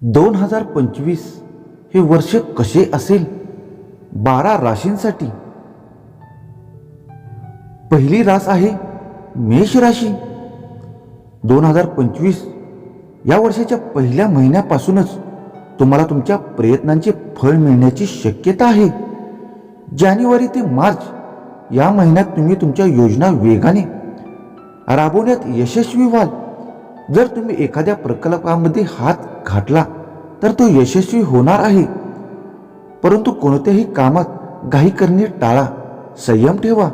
दोन हजार पंचवीस हे वर्ष कसे असेल? बारा राशींसाठी. पहिली रास आहे मेष राशी. दोन हजार पंचवीस या वर्षाच्या पहिल्या महिन्यापासूनच तुम्हाला तुमच्या प्रयत्नांचे फळ मिळण्याची शक्यता आहे. जानेवारी ते मार्च या महिन्यात तुम्ही तुमच्या योजना वेगाने राबवण्यात यशस्वी व्हाल. जर तुम्ही एखाद्या प्रकल्पामध्ये हात घातला तर तो यशस्वी होणार आहे. परंतु कोणत्याही कामात घाई करणे टाळा संयम ठेवा.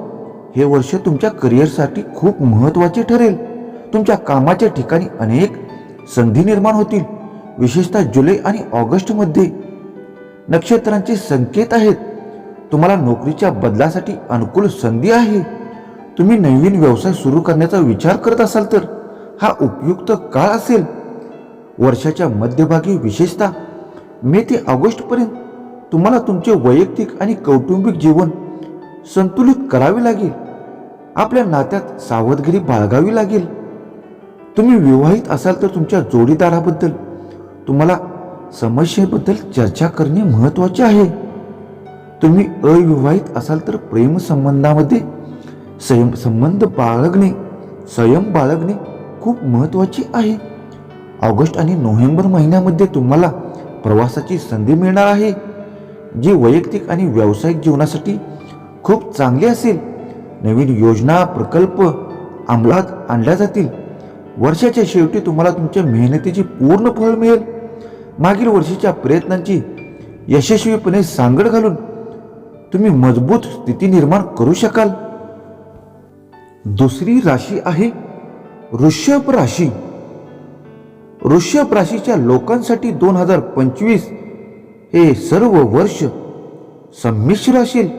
हे वर्ष तुमच्या करिअरसाठी खूप महत्त्वाचे ठरेल. तुमच्या कामाच्या ठिकाणी अनेक संधी निर्माण होतील विशेषतः जुलै आणि ऑगस्टमध्ये. नक्षत्रांचे संकेत आहेत. तुम्हाला नोकरीच्या बदलासाठी अनुकूल संधी आहे. तुम्ही नवीन व्यवसाय सुरू करण्याचा विचार करत असाल तर. हा उपयुक्त काळ असेल. वर्षाच्या मध्यभागी विशेषतः मे ते ऑगस्टपर्यंत तुम्हाला तुमचे वैयक्तिक आणि कौटुंबिक जीवन संतुलित करावे लागेल. आपल्या नात्यात सावधगिरी बाळगावी लागेल. तुम्ही विवाहित असाल तर तुमच्या जोडीदाराबद्दल तुम्हाला समस्येबद्दल चर्चा करणे महत्त्वाचे आहे. तुम्ही अविवाहित असाल तर प्रेमसंबंधामध्ये संबंध बाळगणे संयम बाळगणे खूप महत्त्वाची आहे. ऑगस्ट आणि नोव्हेंबर महिन्यामध्ये तुम्हाला प्रवासाची संधी मिळणार आहे. जी वैयक्तिक आणि व्यावसायिक जीवनासाठी खूप चांगली असेल. नवीन योजना प्रकल्प अंमलात आणल्या जातील. वर्षाच्या शेवटी तुम्हाला तुमच्या मेहनतीची पूर्ण फळ मिळेल. मागील वर्षीच्या प्रयत्नांची यशस्वीपणे सांगड घालून तुम्ही मजबूत स्थिती निर्माण करू शकाल. दुसरी राशी आहे वृषभ राशी. वृषभ राशीच्या लोकांसाठी दोन हजार पंचवीस हे सर्व वर्ष संमिश्र असेल.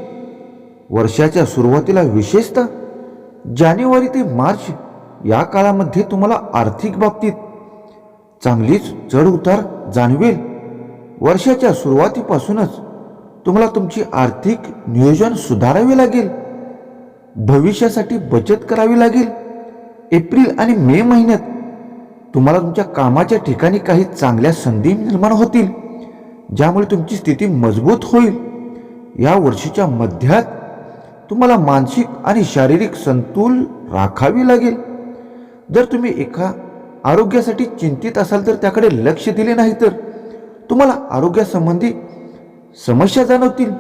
वर्षाच्या सुरुवातीला विशेषतः जानेवारी ते मार्च या काळामध्ये तुम्हाला आर्थिक बाबतीत चांगलीच चढ उतार जाणवेल. वर्षाच्या सुरुवातीपासूनच तुम्हाला तुमची आर्थिक नियोजन सुधारावे लागेल. भविष्यासाठी बचत करावी लागेल. एप्रिल आणि मे महिन्यात तुम्हाला तुमच्या कामाच्या ठिकाणी काही चांगल्या संधी निर्माण होतील ज्यामुळे तुमची स्थिती मजबूत होईल. या वर्षीच्या मध्यात तुम्हाला मानसिक आणि शारीरिक संतुल राखावी लागेल. जर तुम्ही एका आरोग्यासाठी चिंतित असाल तर त्याकडे लक्ष दिले नाही तर तुम्हाला आरोग्यासंबंधी समस्या जाणवतील.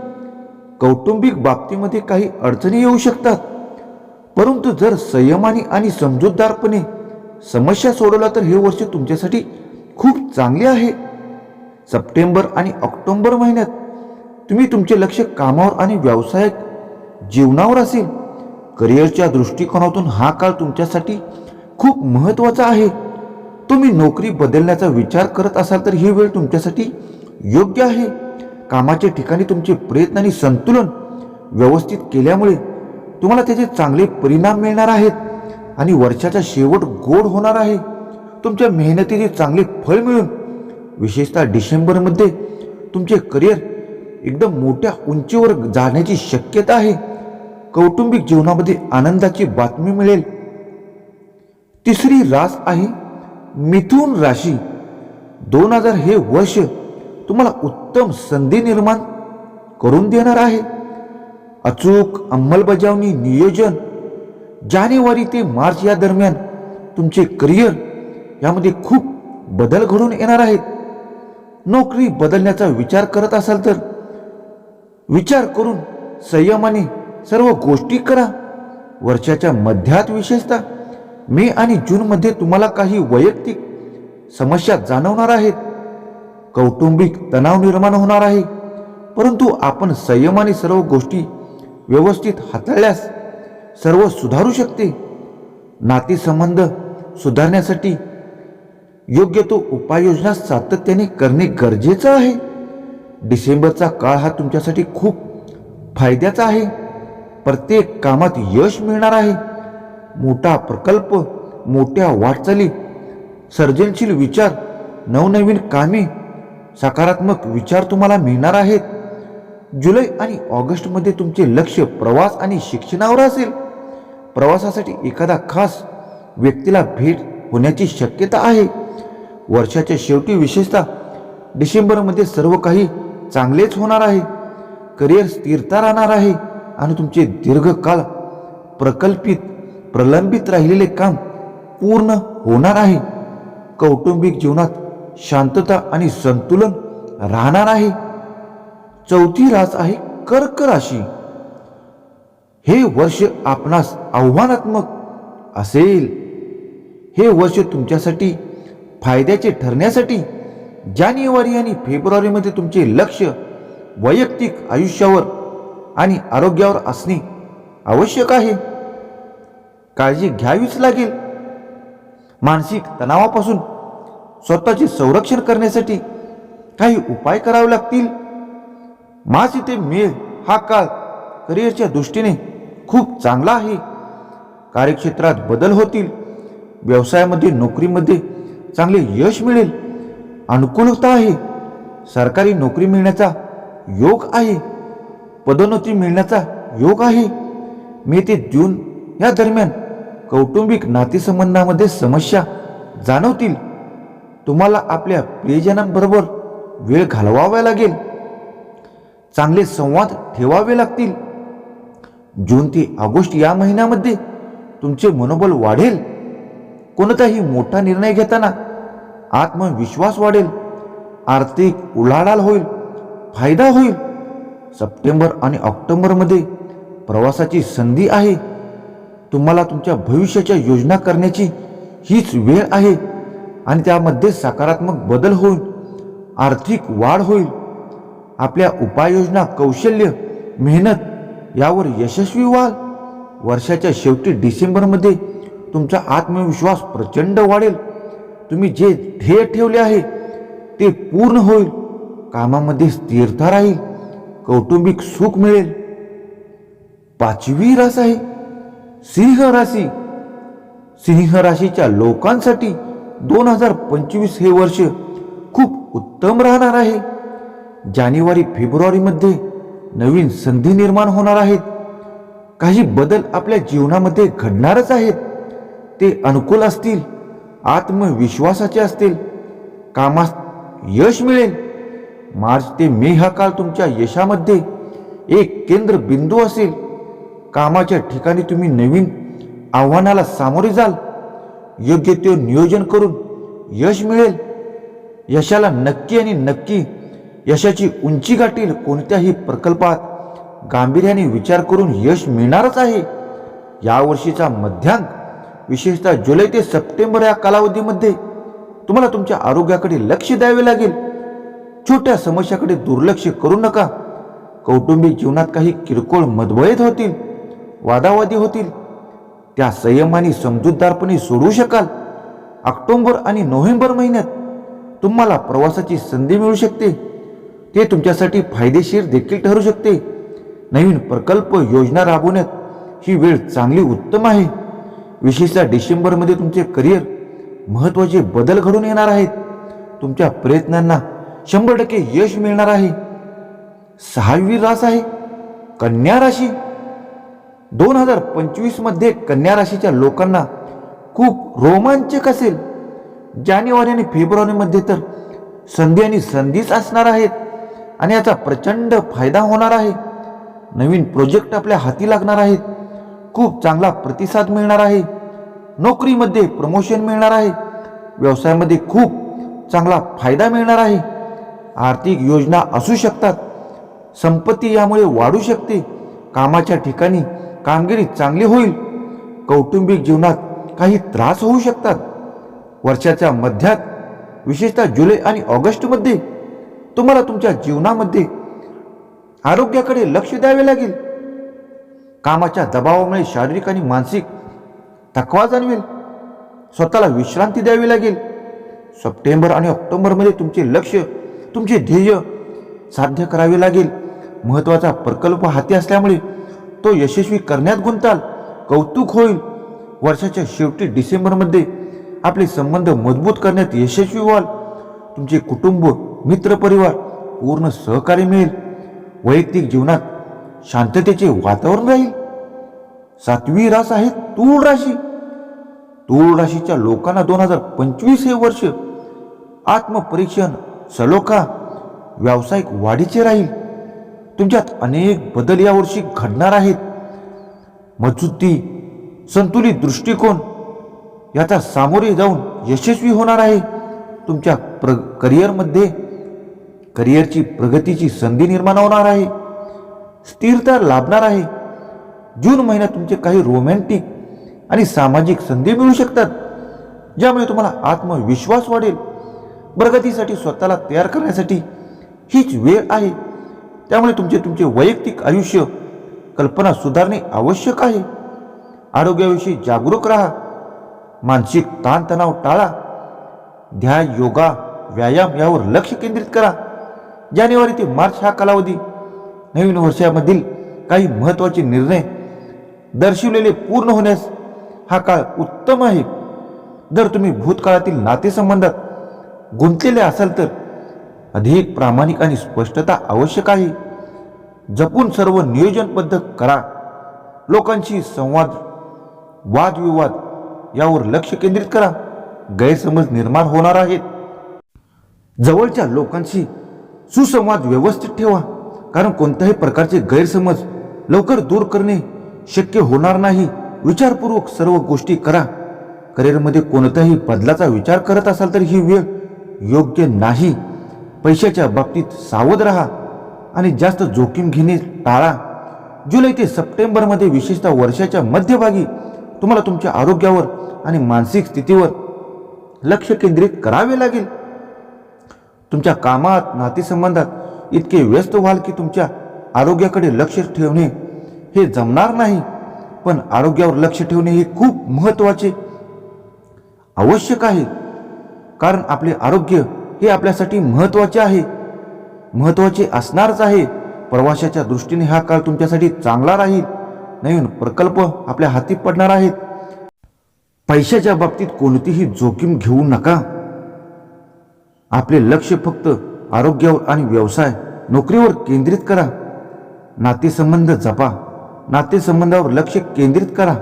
कौटुंबिक बाबतीमध्ये काही अडचणी येऊ शकतात. परंतु जर संयमाने आणि समजूतदारपणे समस्या सोडवला तर हे वर्ष तुमच्यासाठी खूप चांगले आहे. सप्टेंबर आणि ऑक्टोबर महिन्यात तुम्ही तुमचे लक्ष कामावर आणि व्यावसायिक जीवनावर असेल. करिअरच्या दृष्टिकोनातून हा काळ तुमच्यासाठी खूप महत्त्वाचा आहे. तुम्ही नोकरी बदलण्याचा विचार करत असाल तर ही वेळ तुमच्यासाठी योग्य आहे. कामाच्या ठिकाणी तुमचे प्रयत्न आणि संतुलन व्यवस्थित केल्यामुळे तुम्हाला त्याचे चांगले परिणाम मिळणार आहेत आणि वर्षाचा शेवट गोड होणार आहे. तुमच्या मेहनतीचे चांगले फळ मिळून विशेषतः डिसेंबरमध्ये तुमचे करिअर एकदम मोठ्या उंचीवर जाण्याची शक्यता आहे. कौटुंबिक जीवनामध्ये आनंदाची बातमी मिळेल. तिसरी रास आहे मिथुन राशी. दोन हजार हे वर्ष तुम्हाला उत्तम संधी निर्माण करून देणार आहे. अचूक अंमलबजावणी नियोजन जानेवारी ते मार्च या दरम्यान तुमचे करिअर यामध्ये खूप बदल घडून येणार आहेत. नोकरी बदलण्याचा विचार करत असाल तर विचार करून संयमाने सर्व गोष्टी करा. वर्षाच्या मध्यात विशेषतः मे आणि जूनमध्ये तुम्हाला काही वैयक्तिक समस्या जाणवणार आहेत. कौटुंबिक तणाव निर्माण होणार आहे. परंतु आपण संयमाने सर्व गोष्टी व्यवस्थित हाताळल्यास सर्व सुधारू शकते. नातेसंबंध सुधारण्यासाठी योग्य तो उपाययोजना सातत्याने करणे गरजेचं आहे. डिसेंबरचा काळ हा तुमच्यासाठी खूप फायद्याचा आहे. प्रत्येक कामात यश मिळणार आहे. मोठा प्रकल्प मोठ्या वाटचाली सर्जनशील विचार नवनवीन कामे सकारात्मक विचार तुम्हाला मिळणार आहेत. जुलै आणि ऑगस्टमध्ये तुमचे लक्ष प्रवास आणि शिक्षणावर असेल. प्रवासासाठी एखादा खास व्यक्तीला भेट होण्याची शक्यता आहे. वर्षाच्या शेवटी विशेषतः डिसेंबरमध्ये सर्व काही चांगलेच होणार आहे. करिअर स्थिरता राहणार आहे आणि तुमचे दीर्घकाळ प्रकल्पित प्रलंबित राहिलेले काम पूर्ण होणार आहे. कौटुंबिक जीवनात शांतता आणि संतुलन राहणार आहे. चौथी रास आहे कर्क राशी. हे वर्ष आपणास आव्हानात्मक असेल. हे वर्ष तुमच्यासाठी फायद्याचे ठरण्यासाठी जानेवारी आणि फेब्रुवारीमध्ये तुमचे लक्ष वैयक्तिक आयुष्यावर आणि आरोग्यावर असणे आवश्यक आहे. काळजी घ्यावीच लागेल. मानसिक तणावापासून स्वतःचे संरक्षण करण्यासाठी काही उपाय करावे लागतील. मार्च ते मे हा काळ करिअरच्या दृष्टीने खूप चांगला आहे. कार्यक्षेत्रात बदल होतील. व्यवसायामध्ये नोकरीमध्ये चांगले यश मिळेल. अनुकूलता आहे. सरकारी नोकरी मिळण्याचा योग आहे. पदोन्नती मिळण्याचा योग आहे. मे ते जून या दरम्यान कौटुंबिक नातेसंबंधामध्ये समस्या जाणवतील. तुम्हाला आपल्या प्रियजनांबरोबर वेळ घालवावा लागेल. चांगले संवाद ठेवावे लागतील. जून ते ऑगस्ट या महिन्यामध्ये तुमचे मनोबल वाढेल. कोणताही मोठा निर्णय घेताना आत्मविश्वास वाढेल. आर्थिक उलाढाल होईल. फायदा होईल. सप्टेंबर आणि ऑक्टोबरमध्ये प्रवासाची संधी आहे. तुम्हाला तुमच्या भविष्याच्या योजना करण्याची हीच वेळ आहे आणि त्यामध्ये सकारात्मक बदल होईल. आर्थिक वाढ होईल. आपल्या उपाययोजना कौशल्य मेहनत यावर यशस्वी व्हाल. वर्षाच्या शेवटी डिसेंबरमध्ये तुमचा आत्मविश्वास प्रचंड वाढेल. तुम्ही जे ध्येय ठेवले आहे ते पूर्ण होईल. कामामध्ये स्थिरता राहील. कौटुंबिक सुख मिळेल. पाचवी रास आहे. सिंह राशी. सिंह राशीच्या लोकांसाठी दोन हजार पंचवीस हे वर्ष खूप उत्तम राहणार आहे. जानेवारी फेब्रुवारीमध्ये नवीन संधी निर्माण होणार आहेत. काही बदल आपल्या जीवनामध्ये घडणारच आहेत. ते अनुकूल असतील आत्मविश्वासाचे असतील कामास यश मिळेल. मार्च ते मे हा काळ तुमच्या यशामध्ये एक केंद्र बिंदू असेल. कामाच्या ठिकाणी तुम्ही नवीन आव्हानाला सामोरे जाल. योग्य ते नियोजन करून यश मिळेल. यशाला नक्की आणि नक्की यशाची उंची गाठील कोणत्याही प्रकल्पात गांभीर्याने विचार करून यश मिळणारच आहे. यावर्षीचा मध्यांक विशेषतः जुलै ते सप्टेंबर या कालावधीमध्ये तुम्हाला तुमच्या आरोग्याकडे लक्ष द्यावे लागेल. छोट्या समस्याकडे दुर्लक्ष करू नका. कौटुंबिक जीवनात काही किरकोळ मतभेद होतील वादावादी होतील. त्या संयमाने समजूतदारपणे सोडवू शकाल. ऑक्टोंबर आणि नोव्हेंबर महिन्यात तुम्हाला प्रवासाची संधी मिळू शकते. ते तुमच्यासाठी फायदेशीर देखील ठरू शकते. नवीन प्रकल्प योजना राबवण्यात ही वेळ चांगली उत्तम आहे. विशेषतः डिसेंबरमध्ये तुमचे करिअर महत्त्वाचे बदल घडून येणार आहेत. तुमच्या प्रयत्नांना शंभर टक्के यश मिळणार आहे. सहावी रास आहे कन्या राशी. दोन हजार पंचवीसमध्ये कन्या राशीच्या लोकांना खूप रोमांचक असेल. जानेवारी आणि फेब्रुवारीमध्ये तर संधी आणि संधीच असणार आहेत. आणि याचा प्रचंड फायदा होणार आहे. नवीन प्रोजेक्ट आपल्या हाती लागणार आहेत. खूप चांगला प्रतिसाद मिळणार आहे. नोकरीमध्ये प्रमोशन मिळणार आहे. व्यवसायामध्ये खूप चांगला फायदा मिळणार आहे. आर्थिक योजना असू शकतात. संपत्ती यामुळे वाढू शकते. कामाच्या ठिकाणी कामगिरी चांगली होईल. कौटुंबिक जीवनात काही त्रास होऊ शकतात. वर्षाच्या मध्यात विशेषतः जुलै आणि ऑगस्टमध्ये तुम्हाला तुमच्या जीवनामध्ये आरोग्याकडे लक्ष द्यावे लागेल. कामाच्या दबावामुळे शारीरिक आणि मानसिक थकवा जाणवेल. स्वतःला विश्रांती द्यावी लागेल. सप्टेंबर आणि ऑक्टोबरमध्ये तुमचे लक्ष तुमचे ध्येय साध्य करावे लागेल. महत्त्वाचा प्रकल्प हाती असल्यामुळे तो यशस्वी करण्यात गुंताल कौतुक होईल. वर्षाच्या शेवटी डिसेंबरमध्ये आपले संबंध मजबूत करण्यात यशस्वी व्हाल. तुमचे कुटुंब मित्रपरिवार पूर्ण सहकार्य मिळेल. वैयक्तिक जीवनात शांततेचे वातावरण राहील. सातवी रास आहे तूळ राशी. तूळ राशीच्या लोकांना दोन हजार पंचवीस हे वर्ष आत्मपरीक्षण सलोखा व्यावसायिक वाढीचे राहील. तुमच्यात अनेक बदल यावर्षी घडणार आहेत. मजबूती संतुलित दृष्टिकोन याचा सामोरे जाऊन यशस्वी होणार आहे. तुमच्या प्र करिअरमध्ये करिअरची प्रगतीची संधी निर्माण होणार आहे. स्थिरता लाभणार आहे. जून महिन्यात तुमचे काही रोमॅन्टिक आणि सामाजिक संधी मिळू शकतात ज्यामुळे तुम्हाला आत्मविश्वास वाढेल. प्रगतीसाठी स्वतःला तयार करण्यासाठी हीच वेळ आहे. त्यामुळे तुमचे तुमचे वैयक्तिक आयुष्य कल्पना सुधारणे आवश्यक आहे. आरोग्याविषयी जागरूक राहा. मानसिक ताणतणाव टाळा. ध्यान योगा व्यायाम यावर लक्ष केंद्रित करा. जानेवारी ते मार्च हा कालावधी. नवीन वर्षामधील काही महत्त्वाचे निर्णय दर्शवलेले पूर्ण होण्यास हा काळ उत्तम आहे. जर तुम्ही भूतकाळातील नातेसंबंधात गुंतलेले असाल तर अधिक प्रामाणिक आणि स्पष्टता आवश्यक आहे. जपून सर्व नियोजनबद्ध करा. लोकांशी संवाद वादविवाद यावर लक्ष केंद्रित करा. गैरसमज निर्माण होणार आहेत. जवळच्या लोकांशी सुसंवाद व्यवस्थित ठेवा. कारण कोणत्याही प्रकारचे गैरसमज लवकर दूर करणे शक्य होणार नाही. विचारपूर्वक सर्व गोष्टी करा. करिअरमध्ये कोणत्याही बदलाचा विचार करत असाल तर ही वेळ योग्य नाही. पैशाच्या बाबतीत सावध राहा आणि जास्त जोखीम घेणे टाळा. जुलै ते सप्टेंबरमध्ये विशेषतः वर्षाच्या मध्यभागी तुम्हाला तुमच्या आरोग्यावर आणि मानसिक स्थितीवर लक्ष केंद्रित करावे लागेल. तुमच्या कामात नातेसंबंधात इतके व्यस्त व्हाल की तुमच्या आरोग्याकडे लक्ष ठेवणे हे जमणार नाही. पण आरोग्यावर लक्ष ठेवणे हे खूप महत्त्वाचे आवश्यक आहे. कारण आपले आरोग्य हे आपल्यासाठी महत्त्वाचे आहे. महत्त्वाचे असणारच आहे. प्रवाशाच्या दृष्टीने हा काळ तुमच्यासाठी चांगला राहील. नवीन प्रकल्प आपल्या हाती पडणार आहेत. पैशाच्या बाबतीत कोणतीही जोखीम घेऊ नका. आपले लक्ष फक्त आरोग्यावर आणि व्यवसाय नोकरीवर केंद्रित करा. नातेसंबंध जपा. नातेसंबंधावर लक्ष केंद्रित करा.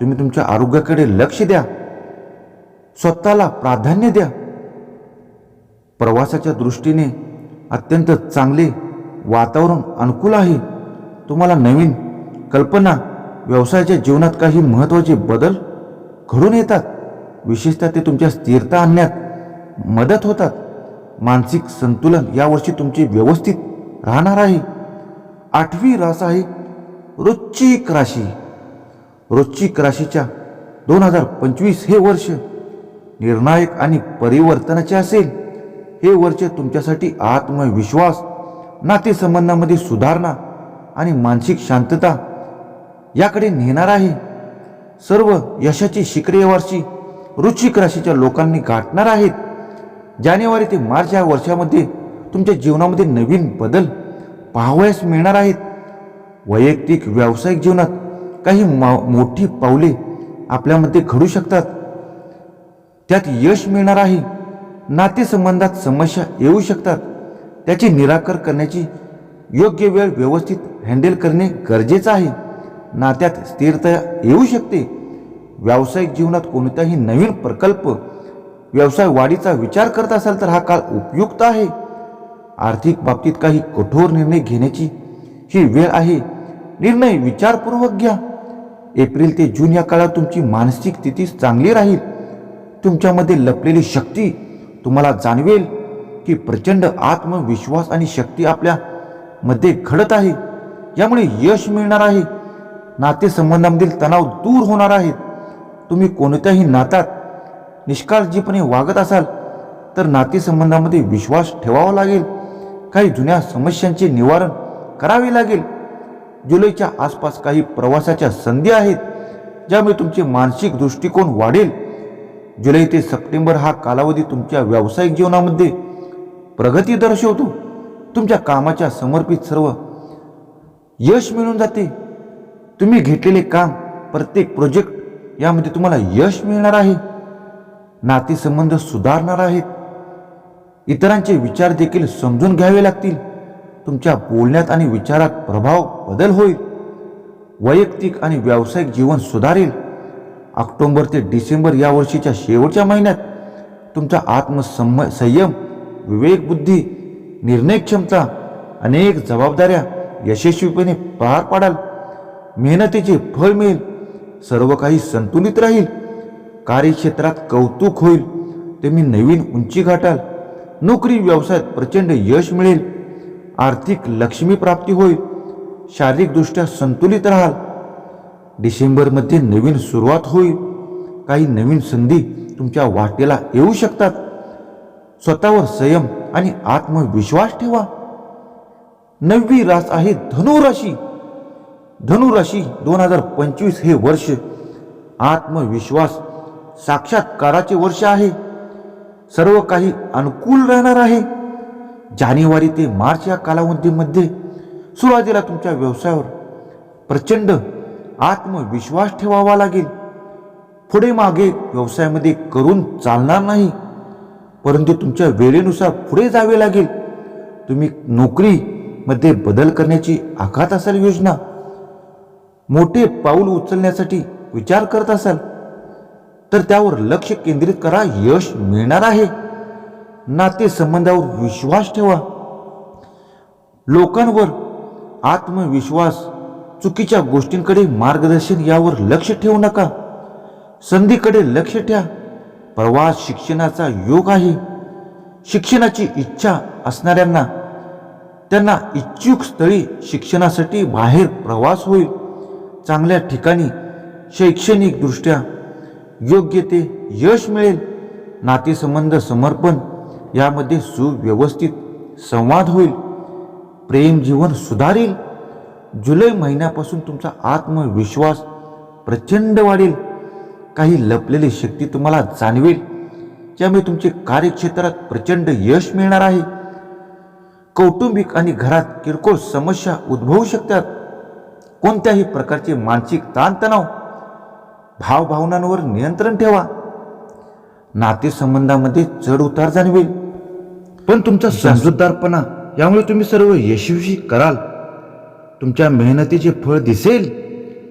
तुम्ही तुमच्या आरोग्याकडे लक्ष द्या. स्वतःला प्राधान्य द्या. प्रवासाच्या दृष्टीने अत्यंत चांगले वातावरण अनुकूल आहे. तुम्हाला नवीन कल्पना व्यवसायाच्या जीवनात काही महत्त्वाचे बदल घडून येतात. विशेषतः ते तुमच्या स्थिरता आणण्यात मदत होतात. मानसिक संतुलन यावर्षी तुमचे व्यवस्थित राहणार आहे. आठवी रास आहे वृश्चिक राशी. वृश्चिक राशीच्या दोन हजार पंचवीस हे वर्ष निर्णायक आणि परिवर्तनाचे असेल. हे वर्ष तुमच्यासाठी आत्मविश्वास नातेसंबंधामध्ये सुधारणा आणि मानसिक शांतता याकडे नेणार आहे. सर्व यशाची शिखरे वर्षी वृश्चिक राशीच्या लोकांनी गाठणार आहेत. जानेवारी ते मार्च या वर्षामध्ये तुमच्या जीवनामध्ये नवीन बदल पाहावयास मिळणार आहेत. वैयक्तिक व्यावसायिक जीवनात काही मोठी पावले आपल्यामध्ये घडू शकतात. त्यात यश मिळणार आहे. नातेसंबंधात समस्या येऊ शकतात. त्याचे निराकर करण्याची योग्य वेळ व्यवस्थित हँडल करणे गरजेचं आहे. नात्यात स्थिरता येऊ शकते. व्यावसायिक जीवनात कोणताही नवीन प्रकल्प व्यवसाय वाढीचा विचार करत असाल तर हा काळ उपयुक्त आहे. आर्थिक बाबतीत काही कठोर निर्णय घेण्याची ही वेळ आहे. निर्णय विचारपूर्वक घ्या. एप्रिल ते जून या काळात तुमची मानसिक स्थिती चांगली राहील. तुमच्यामध्ये लपलेली शक्ती तुम्हाला जाणवेल की प्रचंड आत्मविश्वास आणि शक्ती आपल्या मध्ये घडत आहे. यामुळे यश मिळणार आहे. नातेसंबंधामधील तणाव दूर होणार आहेत. तुम्ही कोणत्याही नातात निष्काळजीपणे वागत असाल तर नातेसंबंधामध्ये विश्वास ठेवावा लागेल. काही जुन्या समस्यांचे निवारण करावे लागेल. जुलैच्या आसपास काही प्रवासाच्या संधी आहेत ज्यामुळे तुमचे मानसिक दृष्टिकोन वाढेल. जुलै ते सप्टेंबर हा कालावधी तुमच्या व्यावसायिक जीवनामध्ये प्रगती दर्शवतो. तुमच्या कामाच्या समर्पित सर्व यश मिळून जाते. तुम्ही घेतलेले काम प्रत्येक प्रोजेक्ट यामध्ये तुम्हाला यश मिळणार आहे. नातेसंबंध सुधारणार आहेत. इतरांचे विचार देखील समजून घ्यावे लागतील. तुमच्या बोलण्यात आणि विचारात प्रभाव बदल होईल. वैयक्तिक आणि व्यावसायिक जीवन सुधारेल. ऑक्टोबर ते डिसेंबर या वर्षीच्या शेवटच्या महिन्यात तुमचा आत्मसंम संयम विवेक बुद्धी निर्णय क्षमता अनेक जबाबदाऱ्या यशस्वीपणे पार पाडाल. मेहनतीचे फळ मिळेल. सर्व काही संतुलित राहील. कार्यक्षेत्रात कौतुक होईल. तुम्ही नवीन उंची गाठाल. नोकरी व्यवसायात प्रचंड यश मिळेल. आर्थिक लक्ष्मी प्राप्ती होईल. शारीरिकदृष्ट्या संतुलित राहाल. डिसेंबरमध्ये नवीन सुरुवात होईल. काही नवीन संधी तुमच्या वाटेला येऊ शकतात. स्वतःवर संयम आणि आत्मविश्वास ठेवा. नववी रास आहे धनुराशी. धनुराशी दोन हजार पंचवीस हे वर्ष आत्मविश्वास साक्षात्काराचे वर्ष आहे. सर्व काही अनुकूल राहणार आहे. जानेवारी ते मार्च या कालावधीमध्ये सुरुवातीला तुमच्या व्यवसायावर प्रचंड आत्मविश्वास ठेवावा लागेल. पुढे मागे व्यवसायामध्ये करून चालणार नाही. परंतु तुमच्या वेळेनुसार पुढे जावे लागेल. तुम्ही नोकरीमध्ये बदल करण्याची आखात असाल योजना. मोठे पाऊल उचलण्यासाठी विचार करत असाल. तर त्यावर लक्ष केंद्रित करा यश मिळणार आहे. नाते संबंधावर विश्वास ठेवा. लोकांवर आत्मविश्वास चुकीच्या गोष्टींकडे मार्गदर्शन यावर लक्ष ठेवू नका. संधीकडे लक्ष ठेवा. प्रवास शिक्षणाचा योग आहे. शिक्षणाची इच्छा असणाऱ्यांना त्यांना इच्छुक स्थळी शिक्षणासाठी बाहेर प्रवास होईल. चांगल्या ठिकाणी शैक्षणिकदृष्ट्या योग्य ते यश मिळेल. नातेसंबंध समर्पण यामध्ये सुव्यवस्थित संवाद होईल. प्रेम जीवन सुधारेल. जुलै महिन्यापासून तुमचा आत्मविश्वास प्रचंड वाढेल. काही लपलेली शक्ती तुम्हाला जाणवेल ज्यामुळे तुमचे कार्यक्षेत्रात प्रचंड यश मिळणार आहे. कौटुंबिक आणि घरात किरकोळ समस्या उद्भवू शकतात. कोणत्याही प्रकारचे मानसिक ताणतणाव भावभावनांवर नियंत्रण ठेवा. नातेसंबंधामध्ये चढ उतार जाणवेल. पण तुमचा समजूतदारपणा यामुळे तुम्ही सर्व यशस्वी कराल. तुमच्या मेहनतीचे फळ दिसेल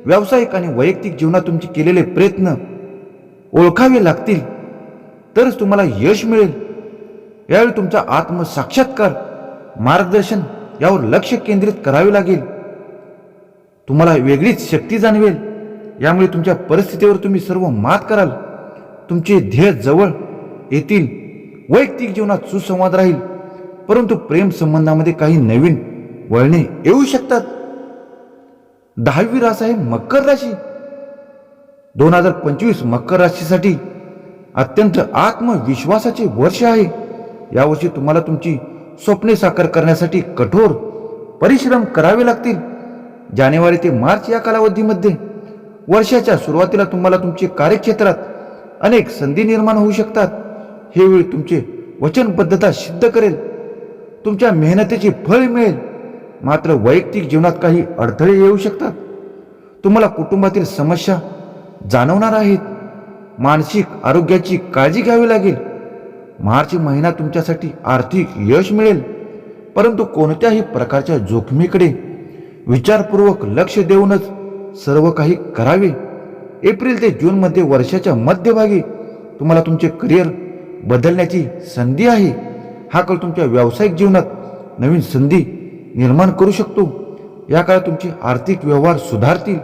व्यावसायिक आणि वैयक्तिक जीवनात तुमचे केलेले प्रयत्न ओळखावे लागतील. तरच तुम्हाला यश मिळेल. यावेळी तुमचा आत्मसाक्षात्कार मार्गदर्शन यावर लक्ष केंद्रित करावे लागेल. तुम्हाला वेगळीच शक्ती जाणवेल. यामुळे तुमच्या परिस्थितीवर तुम्ही सर्व मात कराल. तुमचे ध्येय जवळ येतील. वैयक्तिक जीवनात सुसंवाद राहील. परंतु प्रेम संबंधामध्ये काही नवीन वळणे येऊ शकतात. दहावी रास आहे मकर राशी. दोन हजार पंचवीस मकर राशीसाठी अत्यंत आत्मविश्वासाचे वर्ष आहे. यावर्षी तुम्हाला तुमची स्वप्ने साकार करण्यासाठी कठोर परिश्रम करावे लागतील. जानेवारी ते मार्च या कालावधीमध्ये वर्षाच्या सुरुवातीला तुम्हाला तुमचे कार्यक्षेत्रात अनेक संधी निर्माण होऊ शकतात. हे वेळ तुमचे वचनबद्धता सिद्ध करेल. तुमच्या मेहनतीचे फळ मिळेल. मात्र वैयक्तिक जीवनात काही अडथळे येऊ शकतात. तुम्हाला कुटुंबातील समस्या जाणवणार आहेत. मानसिक आरोग्याची काळजी घ्यावी लागेल. मार्च महिना तुमच्यासाठी आर्थिक यश मिळेल. परंतु कोणत्याही प्रकारच्या जोखमीकडे विचारपूर्वक लक्ष देऊनच सर्व काही करावे. एप्रिल ते जूनमध्ये वर्षाच्या मध्यभागी तुम्हाला तुमचे करिअर बदलण्याची संधी आहे. हा काळ तुमच्या व्यावसायिक जीवनात नवीन संधी निर्माण करू शकतो. या काळात तुमचे आर्थिक व्यवहार सुधारतील.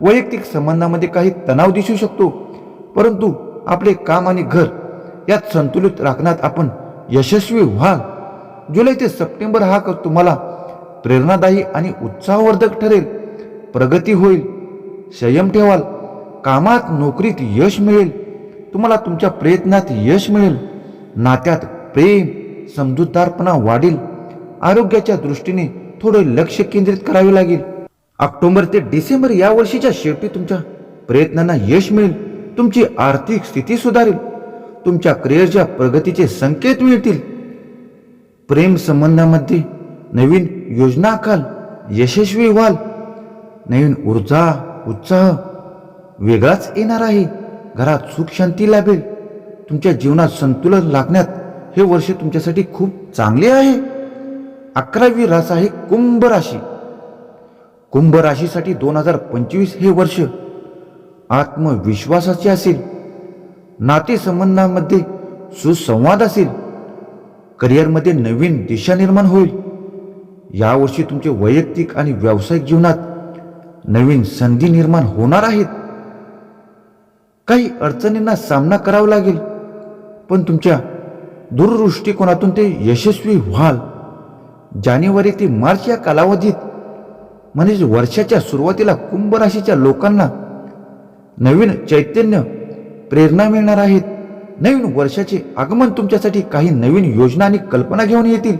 वैयक्तिक संबंधामध्ये काही तणाव दिसू शकतो. परंतु आपले काम आणि घर यात संतुलित राखण्यात आपण यशस्वी व्हाल. जुलै ते सप्टेंबर हा काळ तुम्हाला प्रेरणादायी आणि उत्साहवर्धक ठरेल. प्रगती होईल. संयम ठेवाल. कामात नोकरीत यश मिळेल. तुम्हाला तुमच्या प्रयत्नात यश मिळेल. नात्यात प्रेम समजूतदारपणा वाढेल. आरोग्याच्या दृष्टीने थोडे लक्ष केंद्रित करावे लागेल. ऑक्टोबर ते डिसेंबर या वर्षीच्या शेवटी तुमच्या प्रयत्नांना यश मिळेल. तुमची आर्थिक स्थिती सुधारेल. तुमच्या करिअरच्या प्रगतीचे संकेत मिळतील. प्रेम संबंधामध्ये नवीन योजना आखाल. यशस्वी व्हाल. नवीन ऊर्जा उत्साह वेगळाच येणार आहे. घरात सुख शांती लाभेल. तुमच्या जीवनात संतुलन लागण्यात हे वर्ष तुमच्यासाठी खूप चांगले आहे. अकरावी रास आहे कुंभ राशी. कुंभ राशीसाठी दोन हजार पंचवीस हे वर्ष आत्मविश्वासाचे असेल. नातेसंबंधामध्ये सुसंवाद असेल. करिअरमध्ये नवीन दिशा निर्माण होईल. यावर्षी तुमचे वैयक्तिक आणि व्यावसायिक जीवनात नवीन संधी निर्माण होणार आहेत. काही अडचणींना सामना करावा लागेल पण तुमच्या दूरदृष्टिकोनातून ते यशस्वी व्हाल. जानेवारी ते मार्च या कालावधीत म्हणजेच वर्षाच्या सुरुवातीला कुंभ राशीच्या लोकांना नवीन चैतन्य प्रेरणा मिळणार आहेत. नवीन वर्षाचे आगमन तुमच्यासाठी काही नवीन योजना आणि कल्पना घेऊन येतील.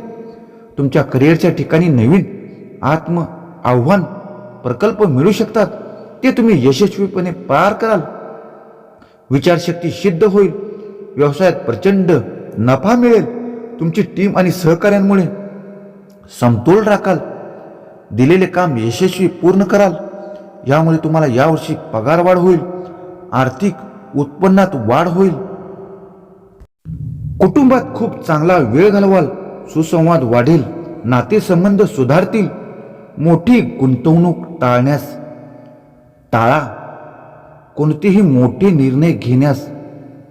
तुमच्या करिअरच्या ठिकाणी नवीन आत्म आव्हान प्रकल्प मिळू शकतात ते तुम्ही यशस्वीपणे पार कराल. विचारशक्ती सिद्ध होईल व्यवसायात प्रचंड नफा मिळेल तुमची टीम आणि सहकार्यांमुळे समतोल राखाल. दिलेले काम यशस्वी पूर्ण कराल यामुळे तुम्हाला यावर्षी पगार वाढ होईल आर्थिक उत्पन्नात वाढ होईल. कुटुंबात खूप चांगला वेळ घालवाल सुसंवाद वाढेल नातेसंबंध सुधारतील. मोठी गुंतवणूक टाळण्यास टाळा. कोणतेही मोठे निर्णय घेण्यास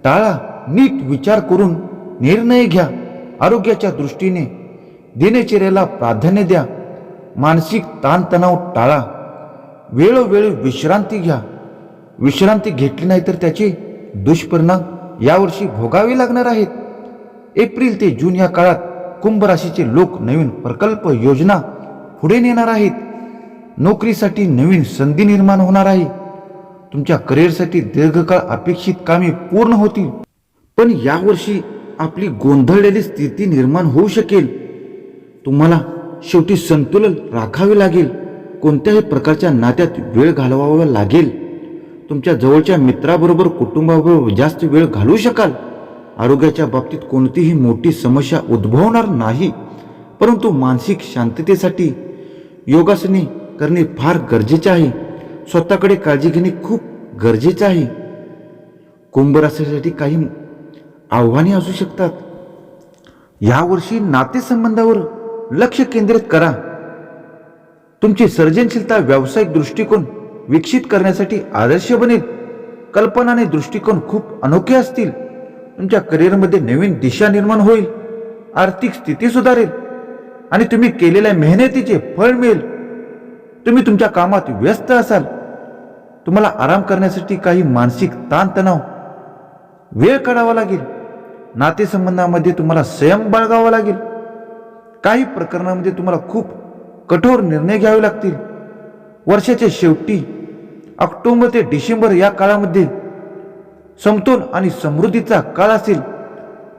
टाळा. नीट विचार करून निर्णय घ्या. आरोग्याच्या दृष्टीने दिनचर्याला प्राधान्य द्या. मानसिक ताणतणाव टाळा. वेळोवेळी विश्रांती घ्या. विश्रांती घेतली नाही तर त्याचे दुष्परिणाम यावर्षी भोगावे लागणार आहेत. एप्रिल ते जून या काळात कुंभ राशीचे लोक नवीन प्रकल्प योजना पुढे नेणार आहेत. नोकरीसाठी नवीन संधी निर्माण होणार आहे. तुमच्या करिअरसाठी दीर्घकाळ अपेक्षित कामे पूर्ण होतील. पण यावर्षी आपली गोंधळलेली स्थिती निर्माण होऊ शकेल. तुम्हाला शेवटी संतुलन राखावे लागेल. कोणत्याही प्रकारच्या नात्यात वेळ घालवावा लागेल. तुमच्या जवळच्या मित्राबरोबर कुटुंबाबरोबर जास्त वेळ घालवू शकाल. आरोग्याच्या बाबतीत कोणतीही मोठी समस्या उद्भवणार नाही. परंतु मानसिक शांततेसाठी योगासने करणे फार गरजेचे आहे. स्वतःकडे काळजी घेणे खूप गरजेचे आहे. कुंभ राशीसाठी काही आव्हाने असू शकतात. यावर्षी नातेसंबंधावर लक्ष केंद्रित करा. तुमची सर्जनशीलता व्यावसायिक दृष्टिकोन विकसित करण्यासाठी आदर्श बनेल. कल्पना आणि दृष्टिकोन खूप अनोखे असतील. तुमच्या करिअरमध्ये नवीन दिशा निर्माण होईल. आर्थिक स्थिती सुधारेल. आणि तुम्ही केलेल्या मेहनतीचे फळ मिळेल. तुम्ही तुमच्या कामात व्यस्त असाल. तुम्हाला आराम करण्यासाठी काही मानसिक ताणतणाव. वेळ काढावा लागेल. नातेसंबंधामध्ये तुम्हाला संयम बाळगावा लागेल. काही प्रकरणामध्ये तुम्हाला खूप कठोर निर्णय घ्यावे लागतील. वर्षाच्या शेवटी ऑक्टोबर ते डिसेंबर या काळामध्ये समतोल आणि समृद्धीचा काळ असेल.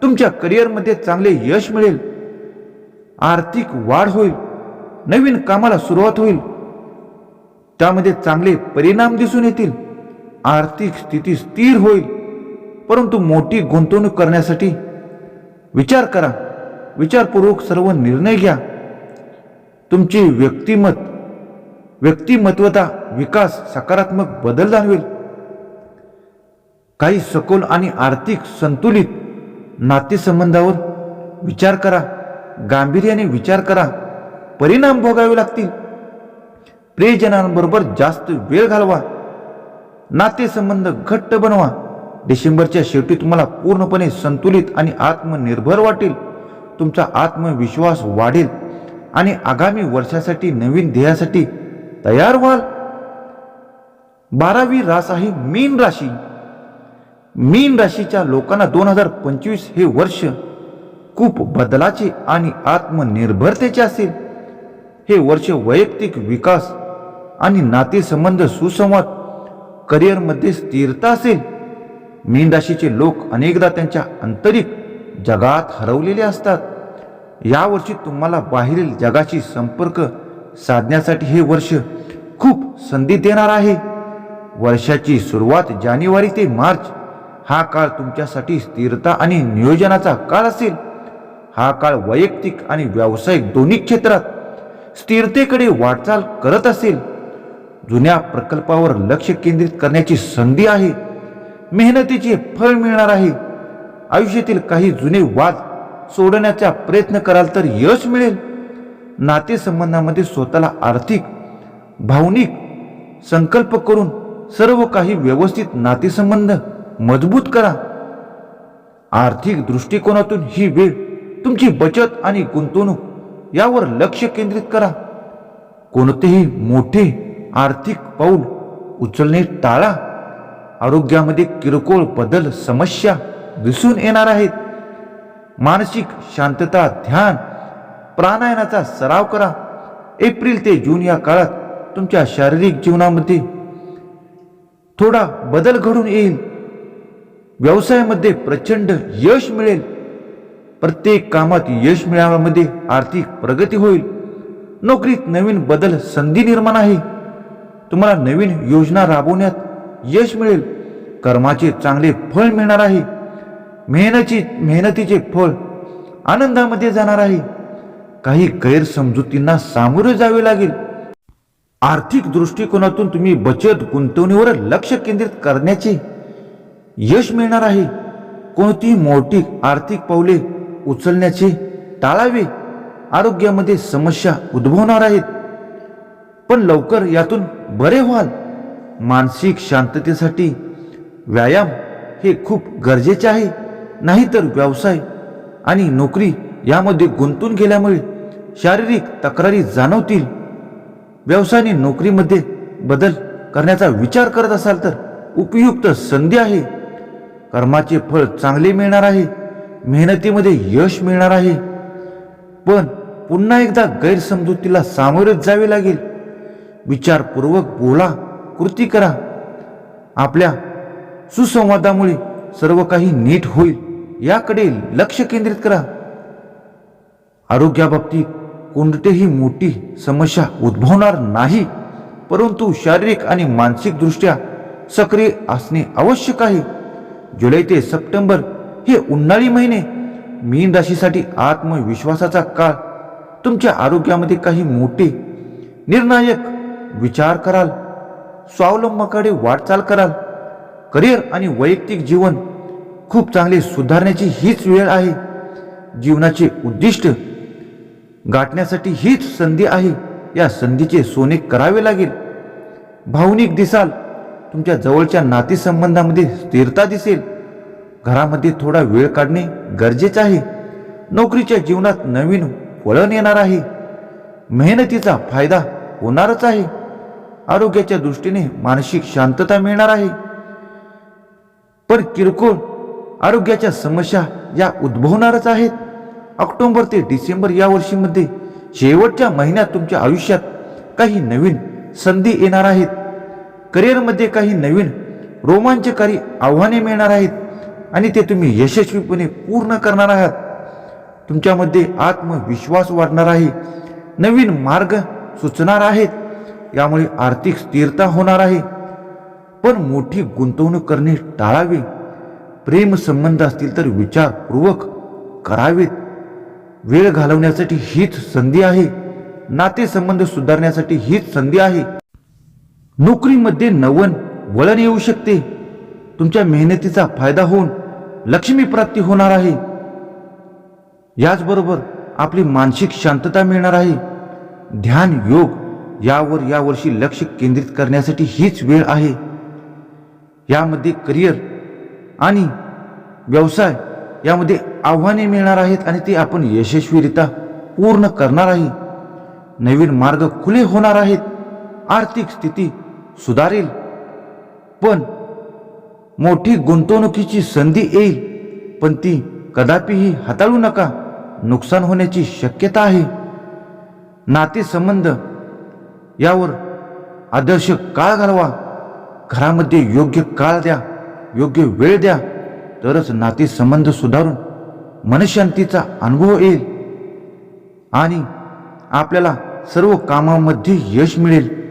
तुमच्या करिअरमध्ये चांगले यश मिळेल. आर्थिक वाढ होईल नवीन कामाला सुरुवात होईल. त्यामध्ये चांगले परिणाम दिसून येतील आर्थिक स्थिती स्थिर होईल. परंतु मोठी गुंतवणूक करण्यासाठी विचार करा विचारपूर्वक सर्व निर्णय घ्या. तुमचे व्यक्तिमत व्यक्तिमत्वता विकास सकारात्मक बदल जाणवेल. काही सखोल आणि आर्थिक संतुलित नातेसंबंधावर विचार करा. गांभीर्याने विचार करा. परिणाम भोगावे लागतील. प्रियजनांबरोबर जास्त वेळ घालवा. नातेसंबंध घट्ट बनवा. डिसेंबरच्या शेवटी तुम्हाला पूर्णपणे संतुलित आणि आत्मनिर्भर वाटेल. तुमचा आत्मविश्वास वाढेल आणि आगामी वर्षासाठी नवीन ध्येयासाठी तयार व्हाल. बारावी रास आहे मीन राशी. मीन राशीच्या लोकांना दोन हजार पंचवीस हे वर्ष खूप बदलाचे आणि आत्मनिर्भरतेचे असेल. हे वर्ष वैयक्तिक विकास आणि नातेसंबंध सुसंवाद करिअरमध्ये स्थिरता असेल. मीन राशीचे लोक अनेकदा त्यांच्या आंतरिक जगात हरवलेले असतात. यावर्षी तुम्हाला बाहेरील जगाशी संपर्क साधण्यासाठी हे वर्ष खूप संधी देणार आहे. वर्षाची सुरुवात जानेवारी ते मार्च हा काळ तुमच्यासाठी स्थिरता आणि नियोजनाचा काळ असेल. हा काळ वैयक्तिक आणि व्यावसायिक दोन्ही क्षेत्रात स्थिरतेकडे वाटचाल करत असेल. जुन्या प्रकल्पावर लक्ष केंद्रित करण्याची संधी आहे. मेहनतीचे फळ मिळणार आहे. आयुष्यातील काही जुने वाद सोडण्याचा प्रयत्न कराल तर यश मिळेल. नातेसंबंधामध्ये स्वतःला आर्थिक भावनिक संकल्प करून सर्व काही व्यवस्थित नातेसंबंध मजबूत करा. आर्थिक दृष्टिकोनातून ही वेळ तुमची बचत आणि गुंतवणूक यावर लक्ष केंद्रित करा. कोणतेही मोठे आर्थिक पाऊल उचलणे टाळा. आरोग्यामध्ये किरकोळ बदल समस्या दिसून येणार आहेत. मानसिक शांतता ध्यान प्राणायामाचा सराव करा. एप्रिल ते जून या काळात तुमच्या शारीरिक जीवनामध्ये थोडा बदल घडून येईल. व्यवसायामध्ये प्रचंड यश मिळेल. प्रत्येक कामात यश मिळवण्यामध्ये आर्थिक प्रगती होईल. नोकरीत नवीन बदल संधी निर्माण आहे. तुम्हाला नवीन योजना राबवण्यात यश मिळेल. कर्माचे चांगले फळ मिळणार आहे. मेहनती मेहनतीचे फळ आनंदामध्ये जाणार आहे. काही गैरसमजुतींना सामोरे जावे लागेल. आर्थिक दृष्टिकोनातून तुम्ही बचत गुंतवणीवर लक्ष केंद्रित करण्याचे यश मिळणार आहे. कोणतीही मोठी आर्थिक पावले उचलण्याचे टाळावे. आरोग्यामध्ये समस्या उद्भवणार आहेत. पण लवकर यातून बरे व्हाल. मानसिक शांततेसाठी व्यायाम हे खूप गरजेचे आहे. नाहीतर व्यवसाय आणि नोकरी यामध्ये गुंतून गेल्यामुळे शारीरिक तक्रारी जाणवतील. व्यवसाय आणि नोकरीमध्ये बदल करण्याचा विचार करत असाल तर उपयुक्त संधी आहे. कर्माचे फळ चांगले मिळणार आहे. मेहनतीमध्ये यश मिळणार आहे. पण पुन्हा एकदा गैरसमजुतीला सामोरे जावे लागेल. विचारपूर्वक बोला कृती करा. आपल्या सुसंवादामुळे सर्व काही नीट होईल याकडे लक्ष केंद्रित करा. आरोग्याबाबतीत कोणतीही मोठी समस्या उद्भवणार नाही परंतु शारीरिक आणि मानसिकदृष्ट्या सक्रिय असणे आवश्यक आहे. जुलै ते सप्टेंबर हे उन्हाळी महिने मीन राशीसाठी आत्मविश्वासाचा काळ तुमच्या आरोग्यामध्ये काही मोठे निर्णायक विचार कराल स्वावलंबाकडे वाटचाल कराल करिअर आणि वैयक्तिक जीवन खूप चांगले सुधारण्याची हीच वेळ आहे. जीवनाचे उद्दिष्ट गाठण्यासाठी हीच संधी आहे. या संधीचे सोने करावे लागेल. भावनिक दिसाल तुमच्या जवळच्या नातेसंबंधामध्ये स्थिरता दिसेल. घरामध्ये थोडा वेळ काढणे गरजेचे आहे. नोकरीच्या जीवनात नवीन वळण येणार आहे. मेहनतीचा फायदा होणारच आहे. आरोग्याच्या दृष्टीने मानसिक शांतता मिळणार आहे. पण किरकोळ आरोग्याच्या समस्या या उद्भवणारच आहेत. ऑक्टोबर ते डिसेंबर या वर्षीमध्ये शेवटच्या महिन्यात तुमच्या आयुष्यात काही नवीन संधी येणार आहेत. करिअरमध्ये काही नवीन रोमांचकारी आव्हाने मिळणार आहेत. आणि ते तुम्ही यशस्वीपणे पूर्ण करणार आहात. तुमच्यामध्ये आत्मविश्वास वाढणार आहे. नवीन मार्ग सुचणार आहेत. यामुळे आर्थिक स्थिरता होणार आहे. पण मोठी गुंतवणूक करणे टाळावे. प्रेम संबंध असतील तर विचारपूर्वक करावेत. वेळ घालवण्यासाठी हीच संधी आहे. नातेसंबंध सुधारण्यासाठी हीच संधी आहे. नोकरीमध्ये नवन वळण येऊ शकते. तुमच्या मेहनतीचा फायदा होऊन लक्ष्मी प्राप्ती होणार आहे. याचबरोबर आपली मानसिक शांतता मिळणार आहे. ध्यान योग यावर यावर्षी लक्ष केंद्रित करण्यासाठी हीच वेळ आहे. यामध्ये करिअर आणि व्यवसाय यामध्ये आव्हाने मिळणार आहेत आणि ते आपण यशस्वीरित्या पूर्ण करणार आहे. नवीन मार्ग खुले होणार आहेत. आर्थिक स्थिती सुधारेल. पण मोठी गुंतवणुकीची संधी येईल. पण ती कदापिही हाताळू नका. नुकसान होण्याची शक्यता आहे. नातेसंबंध. यावर आदर्श काळ घालवा. घरामध्ये योग्य काळ द्या. योग्य वेळ द्या. तरच नातेसंबंध सुधारून मनशांतीचा अनुभव येईल. आणि आपल्याला सर्व कामामध्ये यश मिळेल.